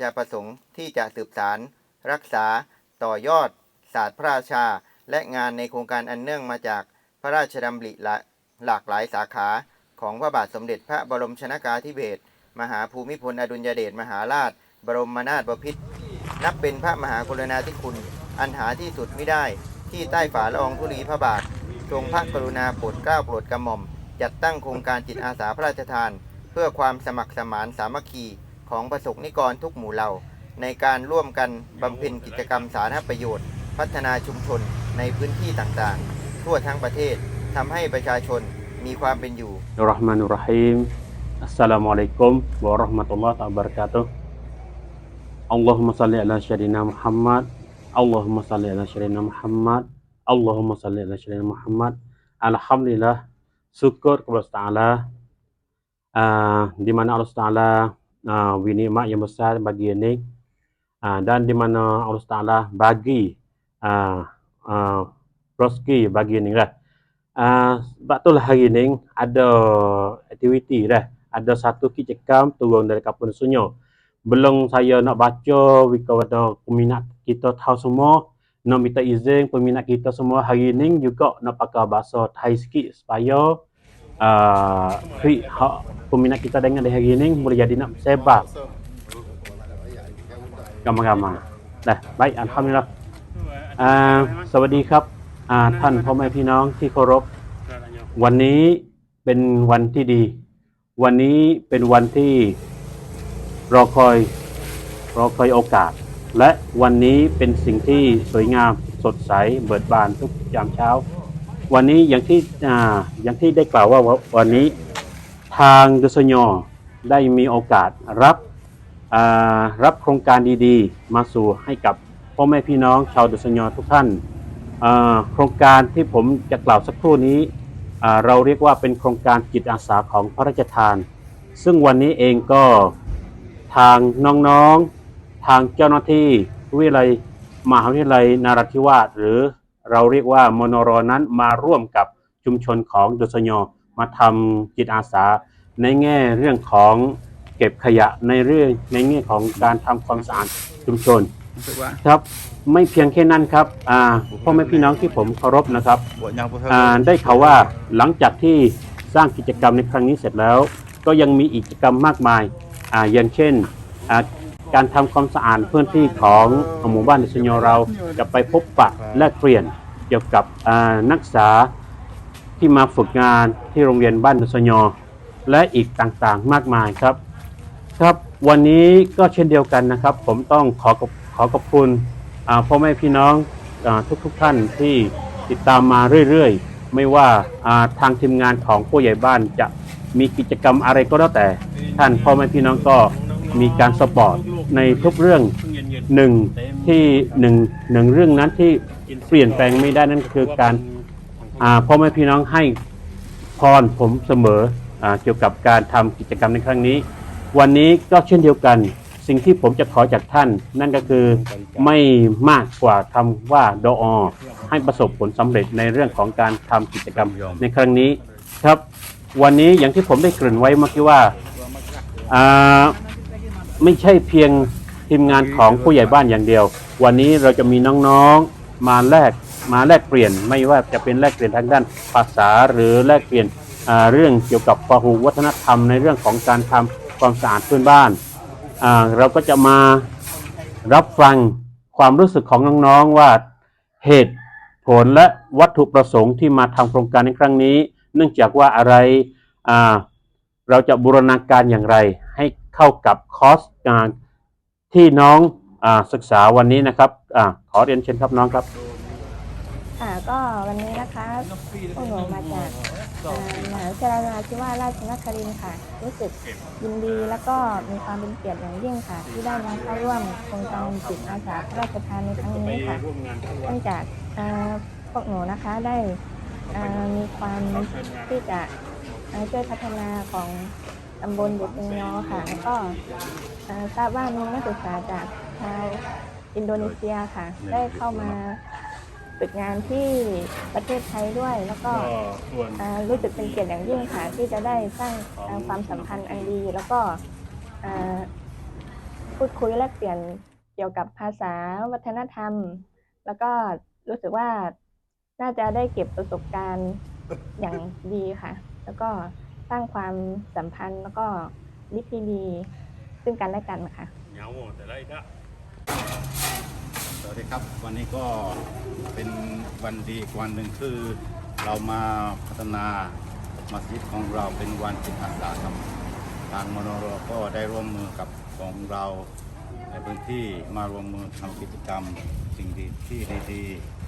ชประสงค์ที่จะสืบสารรักษาต่อยอด ศาสตร์พระราชา และงานในโครงการอันเนื่องมาจากพระราชดำริหลากหลายสาขาของพระบาทสมเด็จพระบรมชนากาธิเบศรมหาภูมิพลอดุลยเดชมหาราช บรมนาถบพิตรนับเป็นพระมหากรุณาธิคุณ อันหาที่สุดไม่ได้ที่ใต้ฝ่าละอองธุลีพระบาท ทรงพระกรุณาโปรดเกล้าโปรดกระหม่อม จัดตั้งโครงการจิตอาสาพระราชทาน เพื่อความสมัครสมานสามัคคี ของประสบนิกรทุกหมู่เหล่า ในการร่วมกันบำเพ็ญกิจกรรมสาธารณประโยชน์ พัฒนาชุมชนในพื้นที่ต่างๆ ทั่วทั้งประเทศทำให้ประชาชนมีความเป็นอยู่รหมานุรหิมอัสสลามุอะลัยกุมวะราะห์มะตุลลอฮ์ตะบะเราะกาตุฮ์อัลลอฮุมะซัลลิอะลาชัยรินามุฮัมมัดอัลลอฮุมะซัลลิอะลาชัยรินามุฮัมมัดอัลลอฮุมะซัลลิอะลาชัยรินามุฮัมมัดอัลฮัมดุลิลลาห์ syukur kepada Allah Taala uh, di mana Allah Taala uh, nikmat yang besar bagi ini uh, dan di mana Allah Taala bagi uh, uh, rezeki bagi ini lah. Uh, sebab itulah hari ni ada aktiviti dah. Ada satu kijekam turun dari kapal sunyo. Belum saya nak baca kepada peminat kita tahu semua. Nak minta izin peminat kita semua hari ni juga nak pakai bahasa Thai sikit supaya uh, kri- hak peminat kita dengar di hari ni boleh jadi nak sebar. Gambar-gambar. Dah, baik Alhamdulillah. Uh, สวัสดีครับ อ่า ท่านพ่อแม่พี่น้องที่เคารพ วันนี้เป็นวันที่ดี วันนี้เป็นวันที่รอคอยรอคอยโอกาส และวันนี้เป็นสิ่งที่สวยงามสดใสเบิดบานทุกยามเช้า วันนี้อย่างที่อ่าอย่างที่ได้กล่าวว่าวันนี้ทางดุสยได้มีโอกาสรับรับโครงการดีๆ มาสู่ให้กับพ่อแม่พี่น้องชาวดุสยทุกท่านโครงการที่ผมจะกล่าวสักครู่นี้เราเรียกว่าเป็นโครงการจิตอาสาของพระราชทาน ซึ่งวันนี้เองก็ทางน้องๆทางเจ้าหน้าที่วิทยาลัยมหาวิทยาลัยนาราธิวาสหรือ เราเรียกว่ามนรนั้นมาร่วมกับชุมชนของดสยมาทำจิตอาสา ในแง่เรื่องของเก็บขยะในเรื่องในแง่ของการทำความสะอาดชุมชนครับไม่เพียงแค่นั้นครับอ่าพ่อแม่พี่น้องที่ผมเคารพนะครับได้ข่าวว่าหลังจากที่สร้างกิจกรรมในครั้งนี้เสร็จแล้ว ก็ยังมีกิจกรรมมากมายอ่าอย่างเช่นอ่าการทำความสะอาดพื้นที่ของหมู่บ้านในสญเราจะไปพบปะแลกเปลี่ยน เกี่ยวกับนักศึกษาที่มาฝึกงานที่โรงเรียนบ้านสญและอีกต่างๆมากมายครับ ครับวันนี้ก็เช่นเดียวกันนะครับ ผมต้องขอขอบขอขอบคุณพ่อแม่พี่น้องอทุกๆทท่านที่ติดตามมาเรื่อยๆ ไม่ว่าอ่าทางทีมงานของผู้ใหญ่บ้านจะมีกิจกรรมอะไรก็แล้วแต่ท่านพ่อแม่พี่น้องก็มีการสปอร์ตในทุกเรื่องหนึ่งที่หนึ่งหนึ่งเรื่องนั้นที่ เปลี่ยนแปลงไม่ได้นั่นคือการอ่าพ่อแม่พี่น้องให้พรผมเสมออเกี่ยวกับการทำกิจกรรมในครั้งนี้ วันนี้ก็เช่นเดียวกัน สิ่งที่ผมจะขอจากท่าน นั่นก็คือไม่มากกว่าคำว่าดออให้ประสบผลสำเร็จในเรื่องของการทำกิจกรรมในครั้งนี้ครับ วันนี้อย่างที่ผมได้เกริ่นไว้เมื่อกี้ว่าอ่าไม่ใช่เพียงทีมงานของผู้ใหญ่บ้านอย่างเดียว วันนี้เราจะมีน้องๆ มาแลกมาแลกเปลี่ยนไม่ว่าจะเป็นแลกเปลี่ยนทางด้านภาษาหรือแลกเปลี่ยนเรื่องเกี่ยวกับพหุวัฒนธรรมในเรื่องของการทำความสะอาดพื้นบ้าน เราก็จะมารับฟังความรู้สึกของน้องๆว่าเหตุผลและวัตถุประสงค์ที่มาทำโครงการในครั้งนี้ เนื่องจากว่าอะไรเราจะบูรณาการอย่างไร ให้เข้ากับคอร์สงานที่น้องอศึกษาวันนี้นะครับ อาขอเรียนเชิญครับน้องครับ ค่ะก็วันนี้นะคะพวกหนูมาจากอ่อมหาวิทยาลัยนราธิวาสราชนครินทร์ค่ะ รู้สึกยินดีแล้วก็มีความเป็นเกียรติอย่างยิ่งค่ะ ที่ได้มาเข้าร่วมโครงการจิตอาสาพระราชทานในครั้งนี้ค่ะเนื่องจากอ่อพวกหนูนะคะได้อ่อมีความที่จะอ่อช่วยพัฒนาของตำบลบุตรยอค่ะแล้วก็อ่อทราบว่ามีนักศึกษาจากชาว อินโดนีเซียค่ะ ได้เข้ามาฝึกงานที่ประเทศไทยด้วย แล้วก็อ่ารู้สึกเป็นเกียรติอย่างยิ่งค่ะ ที่จะได้สร้างอ่าความสัมพันธ์อันดี แล้วก็อ่าพูดคุยแลกเปลี่ยนเกี่ยวกับภาษาวัฒนธรรม แล้วก็รู้สึกว่าน่าจะได้เก็บประสบการณ์อย่างดีค่ะ แล้วก็สร้างความสัมพันธ์แล้วก็มิตรที่ดีซึ่งกันและกันค่ะส วัสดีครับ วันนี้ก็เป็นวันดีอีกวันหนึ่งคือ เรามาพัฒนามัสยิดของเราเป็นวันจิตอาสาครับทางมโนรก็ได้ร่วมมือกับของเราในพื้นที่มารวมมือทำกิจกรรมสิ่งดีที่ดี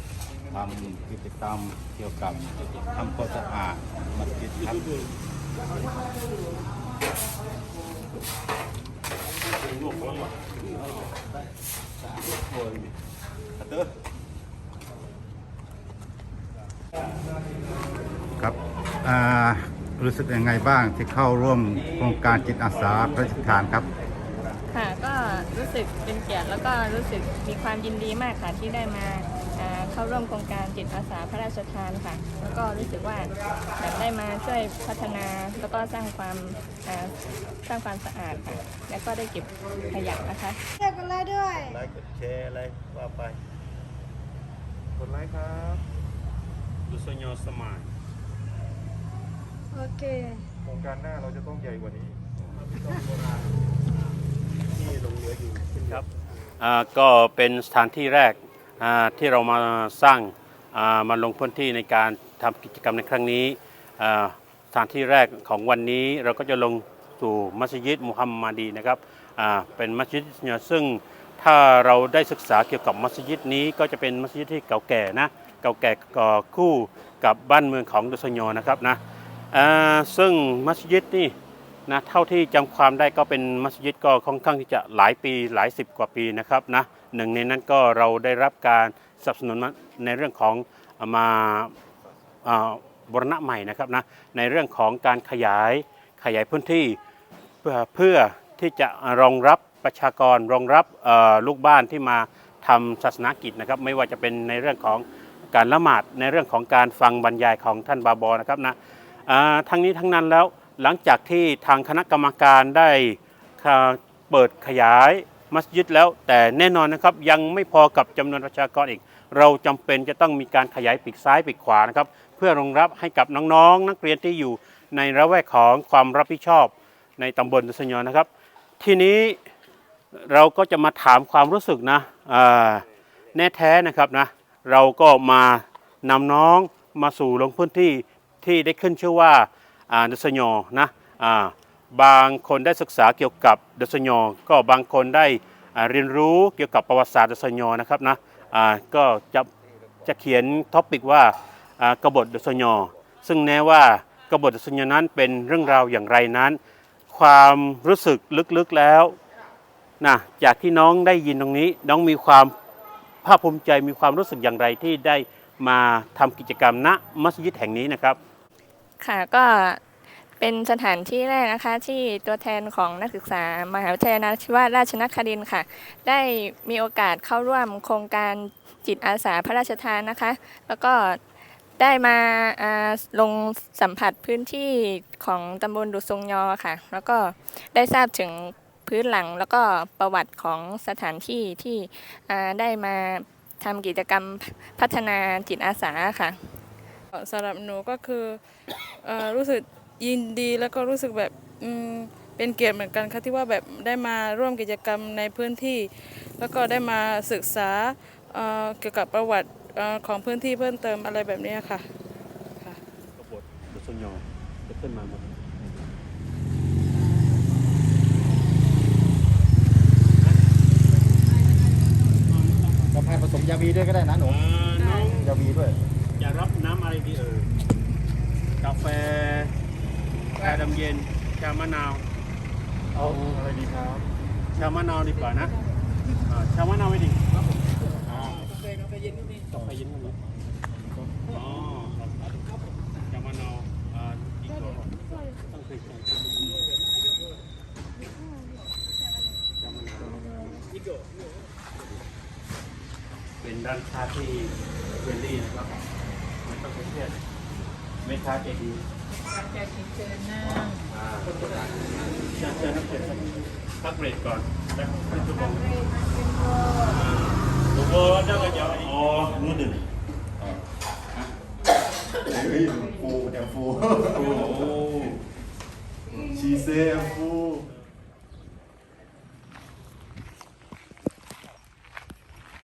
ๆทำกิจกรรมเกี่ยวกับทำความสะอาดมัสยิดครับ ครับอ่ารู้สึกยังไงบ้างที่เข้าร่วมโครงการจิตอาสาพระราชทานครับ ค่ะก็รู้สึกเป็นเกียรติแล้วก็รู้สึกมีความยินดีมากค่ะที่ได้มา เข้าร่วมโครงการจิตอาสาพระราชทานค่ะ แล้วก็รู้สึกว่าอยากได้มาช่วยพัฒนาแล้วก็สร้างความอ่าสร้างความสะอาดค่ะ แล้วก็ได้เก็บขยะนะคะเรียกกันไล่ด้วยไลค์กดแชร์อะไรว่าไปกดไลค์ครับดุสโยสมานโอเคโครงการหน้าเราจะต้องใหญ่กว่านี้ครับอ่าก็เป็นสถานที่แรกอ่า ที่เรามาสร้างมาลงพื้นที่ในการทำกิจกรรมในครั้งนี้สถานที่แรกของวันนี้เราก็จะลงสู่มัสยิดมุฮัมมัดีนะครับเป็นมัสยิดซึ่งถ้าเราได้ศึกษาเกี่ยวกับมัสยิดนี้ก็จะเป็นมัสยิดที่เก่าแก่นะเก่าแก่ก่อคู่กับบ้านเมืองของดุสโยนะครับนะซึ่งมัสยิดนี่นะเท่าที่จำความได้ก็เป็นมัสยิดก็ค่อนข้างที่จะหลายปีหลายสิบกว่าปีนะครับนะ หนึ่งในนั้นก็เราได้รับการสนับสนุนในเรื่องของมาบรณะใหม่นะครับนะในเรื่องของการขยายขยายพื้นที่เพื่อเพื่อที่จะรองรับประชากรรองรับลูกบ้านที่มาทำศาสนกิจนะครับ ไม่ว่าจะเป็นในเรื่องของการละหมาดในเรื่องของการฟังบรรยายของท่านบาบอนะครับนะทั้งนี้ทั้งนั้นแล้วหลังจากที่ทางคณะกรรมการได้เปิดขยาย มัสยิดแล้ว แต่แน่นอนนะครับยังไม่พอกับจำนวนประชากรอีก เราจำเป็นจะต้องมีการขยายปีกซ้ายปีกขวานะครับเพื่อรองรับให้กับน้องๆนักเรียนที่อยู่ในระแวกของความรับผิดชอบในตำบลดุสยอนะครับ ทีนี้เราก็จะมาถามความรู้สึกนะแน่แท้นะครับนะเราก็มานำน้องมาสู่ลงพื้นที่ที่ได้ขึ้นชื่อว่าอ่าดัชโยนะอ่า บางคนได้ศึกษาเกี่ยวกับดัชโยก็บางคนได้เรียนรู้เกี่ยวกับประวัติศาสตร์ดัชโยนะครับนะก็จะจะเขียนท็อปิกว่ากบฏดัชโยซึ่งแน่ว่ากบฏดัชโยนั้นเป็นเรื่องราวอย่างไรนั้น ความรู้สึกลึกๆแล้วนะจากที่น้องได้ยินตรงนี้ น้องมีความภาคภูมิใจมีความรู้สึกอย่างไรที่ได้มาทำกิจกรรมณมัสยิดแห่งนี้นะครับ ค่ะก็ เป็นสถานที่แรกนะคะที่ตัวแทนของนักศึกษามหาวิทยาลัยนราธิวาราชนครินค่ะ ได้มีโอกาสเข้าร่วมโครงการจิตอาสาพระราชทานนะคะ แล้วก็ได้มาาลงสัมผัสพื้นที่ของตำบลดุทรงยอค่ะ แล้วก็ได้ทราบถึงพื้นหลังแล้วก็ประวัติของสถานที่ที่ได้มาทำกิจกรรมพัฒนาจิตอาสาค่ะสำหรับหนูก็คืออรู้สึก ยินดีแล้วก็รู้สึกแบบอืมเป็นเกียรติเหมือนกันค่ะที่ว่าแบบได้มาร่วมกิจกรรมในพื้นที่ แล้วก็ได้มาศึกษาเอ่อเกี่ยวกับประวัติเอ่อของพื้นที่เพิ่มเติมอะไรแบบนี้ค่ะกบฏดุษยอจะขึ้นมาหมดกาแฟผสมยาบีด้วยก็ได้นะหนูน้องยาบีด้วย จะรับน้ำอะไรดีเอ่ยกาแฟ ชาดำเย็น ชามะนาว เอาอะไรดีครับ ชามะนาวดีกว่านะอ่าชามะนาวไม่ดีครับผมกาแฟกาแฟเย็นนิดนึงกาแฟเย็นนิดนึงอ๋อครับชามะนาวอ่าดีกว่าต้องเคยใช้ชามะนาวเป็นร้านค้าที่เฟรนลี่นะครับไม่ต้องไปเครียดไม่ค้าใจดีอ่ แกชิญเชิญครับเชิญครับพักเบรกก่อนล้วค่อยจะกตัวโบเจ้าก็จะอ๋อนู่นหนึ่งเฮ้ยฟูแต่ฟูชีเซฟู